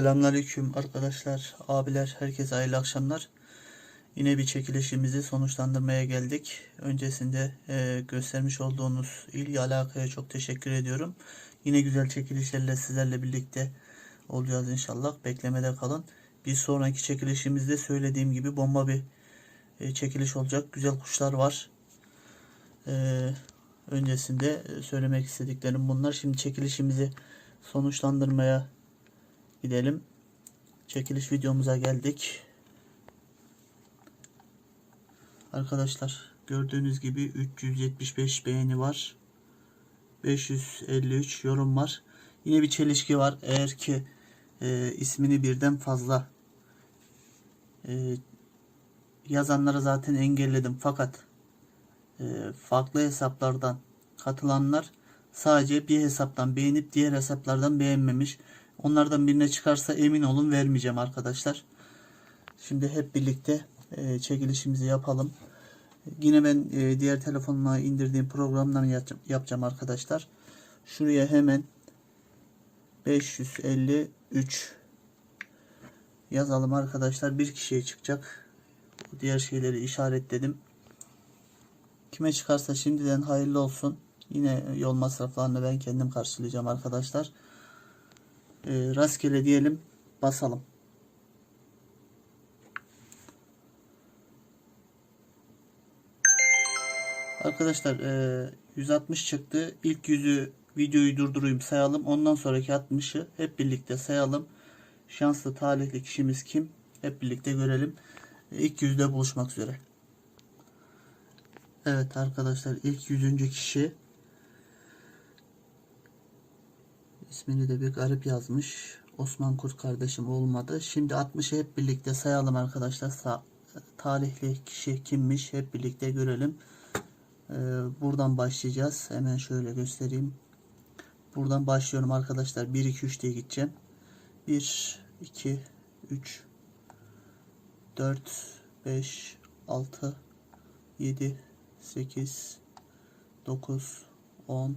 Selamünaleyküm arkadaşlar, abiler, herkese hayırlı akşamlar. Yine bir çekilişimizi sonuçlandırmaya geldik. Öncesinde e, göstermiş olduğunuz ilgi alakaya çok teşekkür ediyorum. Yine güzel çekilişlerle sizlerle birlikte olacağız inşallah. Beklemede kalın. Bir sonraki çekilişimizde söylediğim gibi bomba bir e, çekiliş olacak. Güzel kuşlar var. E, öncesinde söylemek istediklerim bunlar. Şimdi çekilişimizi sonuçlandırmaya gidelim. Çekiliş videomuza geldik. Arkadaşlar gördüğünüz gibi 375 beğeni var. 553 yorum var. Yine bir çelişki var. Eğer ki e, ismini birden fazla e, yazanları zaten engelledim. Fakat e, farklı hesaplardan katılanlar sadece bir hesaptan beğenip diğer hesaplardan beğenmemiş. Onlardan birine çıkarsa emin olun vermeyeceğim arkadaşlar. Şimdi hep birlikte e, çekilişimizi yapalım. Yine ben e, diğer telefonuma indirdiğim programdan yapacağım, arkadaşlar. Şuraya hemen 553 yazalım arkadaşlar. Bir kişiye çıkacak. Diğer şeyleri işaretledim. Kime çıkarsa şimdiden hayırlı olsun. Yine yol masraflarını ben kendim karşılayacağım arkadaşlar. E, rastgele diyelim basalım. Arkadaşlar e, 160 çıktı. İlk yüzü videoyu durdurayım sayalım. Ondan sonraki 60'ı hep birlikte sayalım. Şanslı talihli kişimiz kim? Hep birlikte görelim. İlk yüzde buluşmak üzere. Evet arkadaşlar ilk yüzüncü kişi ismini de bir garip yazmış. Osman Kurt kardeşim olmadı. Şimdi 60'ı hep birlikte sayalım arkadaşlar. Sa talihli kişi kimmiş hep birlikte görelim. Ee, buradan başlayacağız. Hemen şöyle göstereyim. Buradan başlıyorum arkadaşlar. 1 2 3 diye gideceğim. 1 2 3 4 5 6 7 8 9 10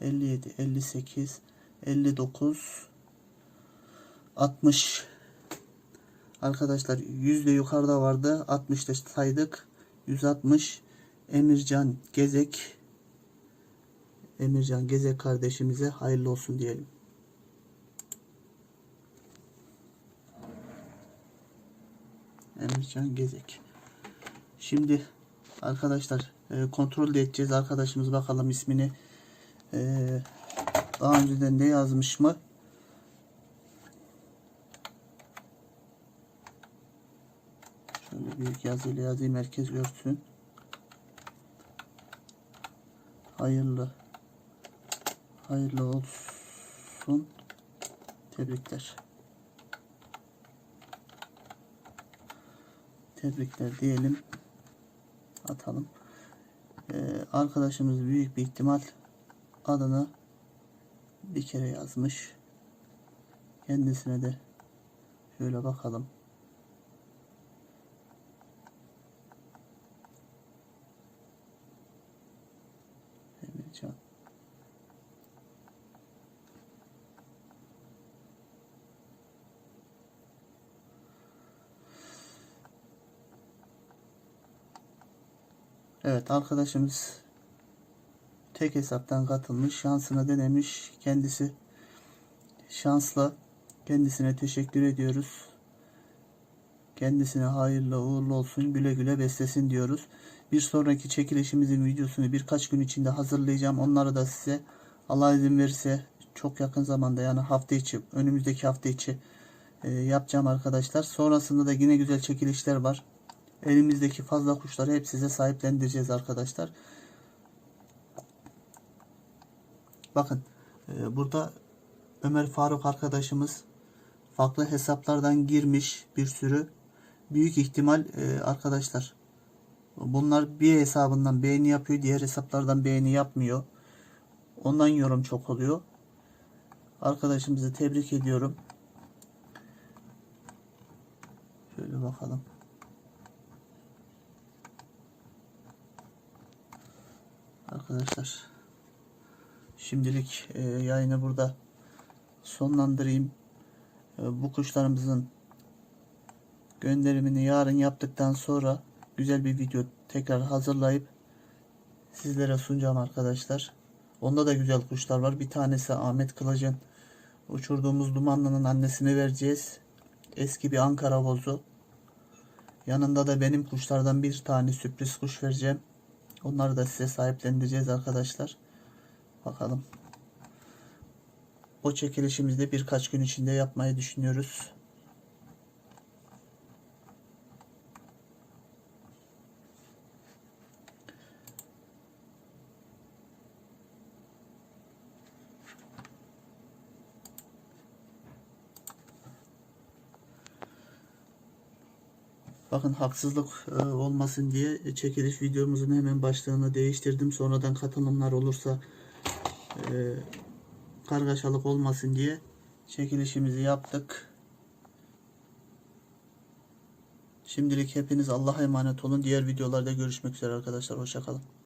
57 58 59 60 Arkadaşlar yüzde yukarıda vardı 60'da saydık 160 Emircan Gezek Emircan Gezek kardeşimize hayırlı olsun diyelim. Emircan Gezek. Şimdi arkadaşlar e, kontrol de edeceğiz. Arkadaşımız bakalım ismini e, daha önceden ne yazmış mı? Şöyle büyük yazıyla yazayım herkes görsün. Hayırlı hayırlı olsun. Tebrikler. Tebrikler diyelim. Atalım. Ee, arkadaşımız büyük bir ihtimal adını bir kere yazmış. Kendisine de şöyle bakalım. Evet arkadaşımız tek hesaptan katılmış. Şansını denemiş. Kendisi şanslı. Kendisine teşekkür ediyoruz. Kendisine hayırlı uğurlu olsun güle güle beslesin diyoruz. Bir sonraki çekilişimizin videosunu birkaç gün içinde hazırlayacağım. Onları da size Allah izin verirse çok yakın zamanda yani hafta içi önümüzdeki hafta içi e, yapacağım arkadaşlar. Sonrasında da yine güzel çekilişler var. Elimizdeki fazla kuşları hep size sahiplendireceğiz arkadaşlar. Bakın e, burada Ömer Faruk arkadaşımız farklı hesaplardan girmiş bir sürü. Büyük ihtimal e, arkadaşlar bunlar bir hesabından beğeni yapıyor. Diğer hesaplardan beğeni yapmıyor. Ondan yorum çok oluyor. Arkadaşımızı tebrik ediyorum. Şöyle bakalım. Arkadaşlar şimdilik e, yayını burada sonlandırayım. E, bu kuşlarımızın gönderimini yarın yaptıktan sonra güzel bir video tekrar hazırlayıp sizlere sunacağım arkadaşlar. Onda da güzel kuşlar var. Bir tanesi Ahmet Kılıç'ın uçurduğumuz dumanlının annesine vereceğiz. Eski bir Ankara bozu. Yanında da benim kuşlardan bir tane sürpriz kuş vereceğim. Onları da size sahiplendireceğiz arkadaşlar. Bakalım. O çekilişimizde birkaç gün içinde yapmayı düşünüyoruz. Bakın haksızlık e, olmasın diye çekiliş videomuzun hemen başlığını değiştirdim. Sonradan katılımlar olursa e, kargaşalık olmasın diye çekilişimizi yaptık. Şimdilik hepiniz Allah'a emanet olun. Diğer videolarda görüşmek üzere arkadaşlar. Hoşçakalın.